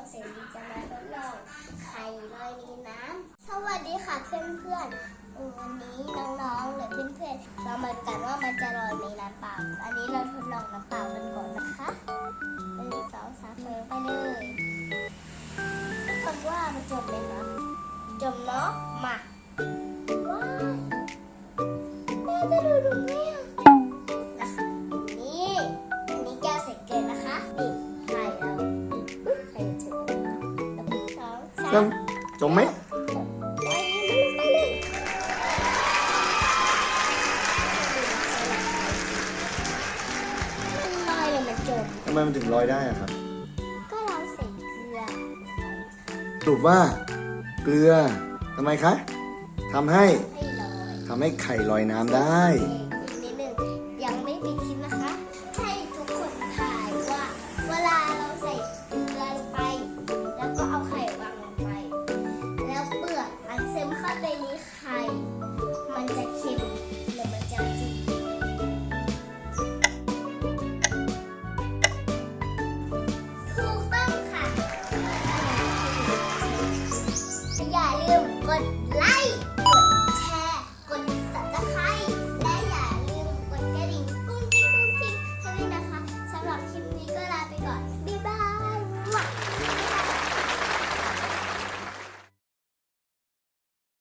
องเสรีจะมาทดลองไข่ลอยในน้ำ สวัสดีค่ะเพื่อนๆเออวันนี้น้องๆหรือเพื่อนๆ เรามาดูกันว่ามันจะลอยในน้ำเปล่า อันนี้เราทดลองน้ำเปล่ากันก่อนนะคะหนึ่งสองสามไปเลยคำว่ามันจมไหมคะจมเนาะ มา ว้ายแม่จะดูดูไหม สองสาแล้วมจมไหมไปมันไปเลยมันลอยเลยมันจมทำไมมันถึงลอยได้อะครับ ก็เราใส่เกลือสรุปว่า เกลือทำไมคะทำให้ให้ลอยทำให้ไข่ลอยน้ำได้เอง ใน